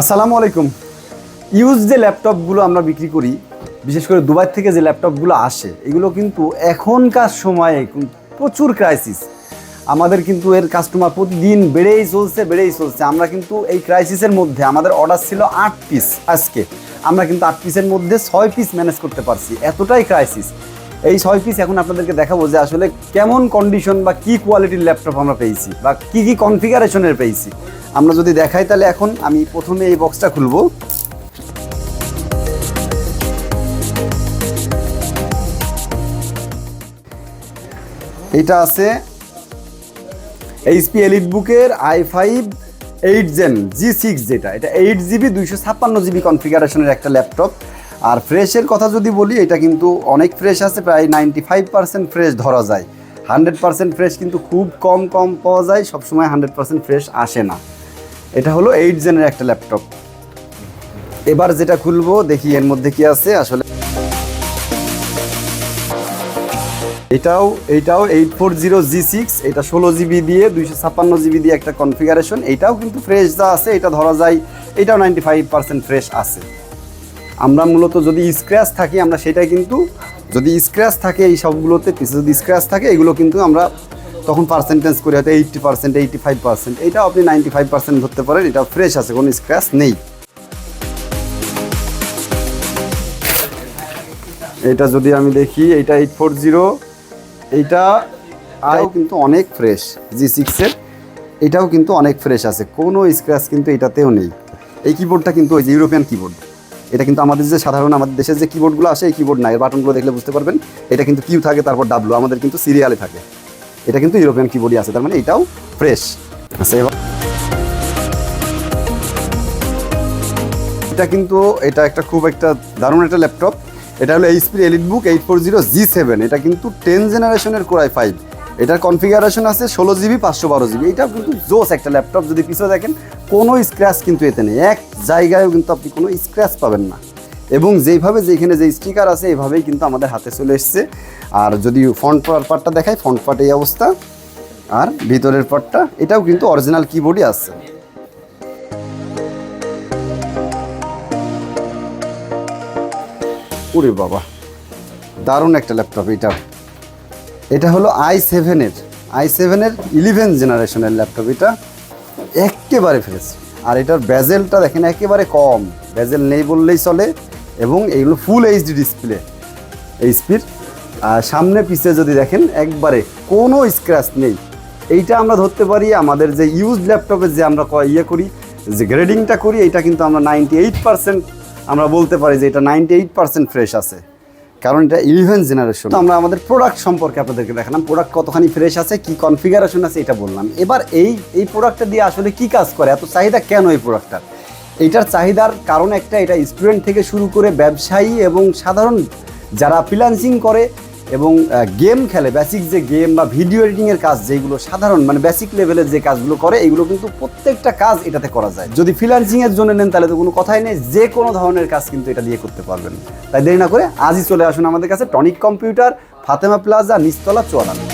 আসসালামু আলাইকুম। ইউজ যে ল্যাপটপগুলো আমরা বিক্রি করি, বিশেষ করে দুবাই থেকে যে ল্যাপটপগুলো আসে, এগুলো কিন্তু এখনকার সময়ে প্রচুর ক্রাইসিস আমাদের কিন্তু এর কাস্টমার প্রতিদিন বেড়েই চলছে বেড়েই চলছে। আমরা কিন্তু এই ক্রাইসিসের মধ্যে আমাদের অর্ডার ছিল আট পিস আজকে। আমরা কিন্তু আট পিসের মধ্যে ছয় পিস ম্যানেজ করতে পারছি। এতটাই ক্রাইসিস এই ছয় পিস এখন আপনাদেরকে দেখাবো যে আসলে কেমন কন্ডিশন বা কি কোয়ালিটির ল্যাপটপ আমরা পেয়েছি বা কি কি কনফিগারেশনের পেয়েছি। আমরা যদি দেখাই তাহলে এখন আমি প্রথমে এই বক্সটা খুলবো। এটা আছে এইচপি এলিট বুকের I five eight gen G six যেটা। এটা এইট জিবি দুইশো ছাপ্পান্ন জিবি কনফিগারেশনের একটা ল্যাপটপ আর ফ্রেশের কথা যদি বলি, এটা কিন্তু অনেক ফ্রেশ আছে, প্রায় নাইনটি ফাইভ পার্সেন্ট ফ্রেশ ধরা যায়। হান্ড্রেড পার্সেন্ট ফ্রেশ কিন্তু খুব কম কম পাওয়া যায়, সবসময় হান্ড্রেড পার্সেন্ট ফ্রেশ আসে না। এটা হলো এইট জেনের একটা ল্যাপটপ এবার যেটা খুলবো, দেখি এর মধ্যে কি আছে। আসলে এটাও এইটাও eight four zero G six এটা ষোলো জিবি দিয়ে, দুইশো ছাপ্পান্ন জিবি দিয়ে একটা কনফিগারেশন এটাও কিন্তু ফ্রেশ যা আছে, এটা ধরা যায়, এটাও নাইনটি ফাইভ পার্সেন্ট ফ্রেশ আছে। আমরা মূলত যদি স্ক্র্যাচ থাকি, আমরা সেটাই কিন্তু, যদি স্ক্র্যাচ থাকে এই সবগুলোতে, পিছে যদি স্ক্র্যাচ থাকে, এগুলো কিন্তু আমরা তখন পার্সেন্টেজ করে হয়তো eighty percent eighty five percent এটাও আপনি নাইনটি ফাইভ পার্সেন্ট ধরতে পারেন, এটা ফ্রেশ আছে, কোনো স্ক্র্যাচ নেই। এটা যদি আমি দেখি, এটা এইট ফোর জিরো এইটা আই কিন্তু অনেক ফ্রেশ জি সিক্সের এটাও কিন্তু অনেক ফ্রেশ আছে, কোনো স্ক্র্যাচ কিন্তু এটাতেও নেই। এই কিবোর্ডটা কিন্তু ওই যে ইউরোপিয়ান কিবোর্ড এটা কিন্তু আমাদের যে সাধারণ, আমাদের দেশের যে কিবোর্ডগুলো আসে, এই কিবোর্ড না এর বাটনগুলো দেখলে বুঝতে পারবেন, এটা কিন্তু কিউ থাকে, তারপর ডাব্লু আমাদের কিন্তু সিরিয়ালে থাকে। এটা কিন্তু ইউরোপিয়ান কিবোর্ডই আছে, তার মানে এটাও ফ্রেশ আচ্ছা এবার এটা কিন্তু এটা একটা খুব একটা দারুণ একটা ল্যাপটপ এটা হলো HP EliteBook eight four zero G seven এটা কিন্তু টেন জেনারেশনের কোরাই ফাইভ এটার কনফিগারেশন আছে ষোলো জিবি পাঁচশো বারো জিবি এটা কিন্তু জোস একটা ল্যাপটপ যদি পিছনে দেখেন, কোনো স্ক্র্যাচ কিন্তু এতে নেই। এক জায়গায়ও কিন্তু আপনি কোনো স্ক্র্যাচ পাবেন না। এবং যেইভাবে যেখানে যে স্টিকার আছে এইভাবেই কিন্তু আমাদের হাতে চলে এসছে। আর যদি ফ্রন্ট পার্টটা দেখাই ফ্রন্ট পার্ট এই অবস্থা। আর ভিতরের পার্টটা এটাও কিন্তু অরিজিনাল কিবোর্ডই আছে। ওরে বাবা, দারুণ একটা ল্যাপটপ এটা। এটা হলো আই সেভেনের আই সেভেনের ইলেভেন জেনারেশনের ল্যাপটপ এটা। একেবারে ফ্রেশ আর এটার ব্যাজেলটা দেখেন, একেবারে কম। ব্যাজেল নেই বললেই চলে। এবং এইগুলো ফুল এইচডি ডিসপ্লে এইচপির আর সামনে পিছে যদি দেখেন, একবারে কোনো স্ক্র্যাচ নেই। এইটা আমরা ধরতে পারি আমাদের যে ইউজ ল্যাপটপে যে আমরা ইয়ে করি, যে গ্রেডিংটা করি এটা কিন্তু আমরা নাইনটি এইট পার্সেন্ট আমরা বলতে পারি যে এটা নাইনটি এইট পার্সেন্ট ফ্রেশ আছে। কারণ এটা ইলেভেন জেনারেশন আমরা আমাদের প্রোডাক্ট সম্পর্কে আপনাদেরকে দেখালাম প্রোডাক্ট কতখানি ফ্রেশ আছে, কি কনফিগারেশন আছে, এটা বললাম। এবার এই এই প্রোডাক্টটা দিয়ে আসলে কি কাজ করে, এত চাহিদা কেন এই প্রোডাক্টটার এইটার চাহিদার কারণ একটা, এটা স্টুডেন্ট থেকে শুরু করে ব্যবসায়ী এবং সাধারণ যারা ফ্রিল্যান্সিং করে এবং গেম খেলে বেসিক যে গেম বা ভিডিও এডিটিংয়ের কাজ যেগুলো সাধারণ মানে বেসিক লেভেলের যে কাজগুলো করে, এগুলো কিন্তু প্রত্যেকটা কাজ এটাতে করা যায়। যদি ফ্রিল্যান্সিংয়ের জন্য নেন, তাহলে তো কোনো কথাই নেই, যে কোনো ধরনের কাজ কিন্তু এটা দিয়ে করতে পারবেন। তাই দেরি না করে আজই চলে আসুন আমাদের কাছে Tonic Computer Fatema Plaza Nistala Chuadanga.